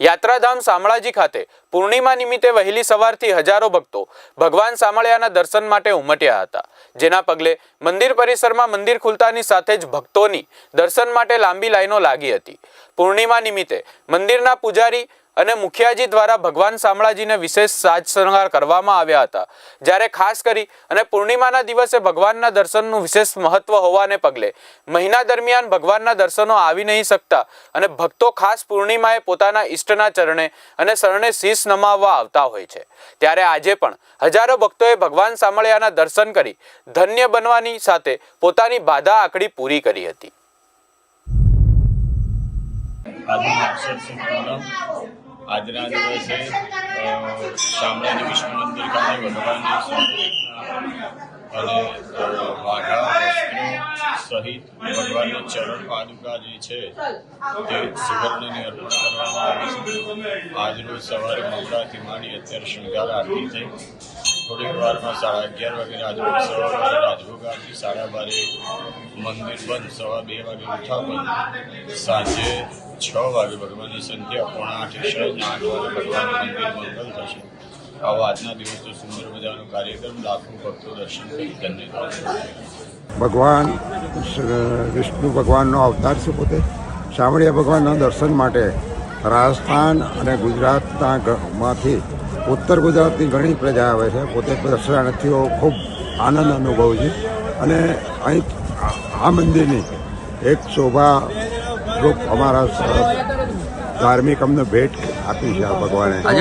યાત્રાધામ શામળાજી ખાતે પૂર્ણિમા નિમિત્તે વહેલી સવારથી હજારો ભક્તો ભગવાન શામળિયાના દર્શન માટે ઉમટ્યા હતા. જેના પગલે મંદિર પરિસરમાં મંદિર ખુલતાની સાથે જ ભક્તોની દર્શન માટે લાંબી લાઈનો લાગી હતી. પૂર્ણિમા નિમિત્તે મંદિરના પૂજારી અને મુખિયાજી દ્વારા ભગવાન શામળાજીને વિશેષ સાજ શણગાર કરવામાં આવ્યા હતા. જ્યારે ખાસ કરી અને પૂર્ણિમાના દિવસે ભગવાનના દર્શનનું વિશેષ મહત્વ હોવાને પગલે મહિના દરમિયાન ભગવાનના દર્શનો આવી નહીં શકતા અને ભક્તો ખાસ પૂર્ણિમાએ પોતાના ઈષ્ટના ચરણે અને શરણે શીશ નમાવવા આવતા હોય છે. ત્યારે આજે પણ હજારો ભક્તોએ ભગવાન શામળિયાના દર્શન કરી ધન્ય બનવાની સાથે પોતાની બાધા આકડી પૂરી કરી હતી. આજનું દિવસે શામળાજી વિષ્ણુ મંદિર ખાતે ભગવાનની અને વાઘા સહિત ભગવાનની ચરણ પાદુકા જે છે, તે સુવર્ણની અર્પણ કરવામાં આવી છે. આજરોજ સવારે મોકળાથી માંડી અત્યારે શૃંગાર આરતી થઈ. થોડીક વારમાં સાડા અગિયાર વાગે રાજભોગ સવા વાગે રાજભોગ આરતી સાડા બારે મંદિર બંધ, સવા બે વાગે ઉઠા સાંજે છ વાગે ભગવાનની સંધ્યા, પોણા આઠે છ આઠ વાગે ભગવાનનું મંદિર મંગલ થશે. આવો આજના દિવસનો સુંદર મજાનો કાર્યક્રમ. લાખો ભક્તો દર્શન કરી ધન્યવાદ ભગવાન વિષ્ણુ ભગવાનનો અવતાર છે પોતે. શામળિયા ભગવાનના દર્શન માટે રાજસ્થાન અને ગુજરાતના માંથી ઉત્તર ગુજરાતની ઘણી પ્રજા આવે છે. પોતે દર્શનાર્થીઓ ખૂબ આનંદ અનુભવે છે. અને અહીં આ- મંદિરની એક શોભા રૂપ અમારા ધાર્મિક અમને ભેટ આપી છે આ ભગવાને.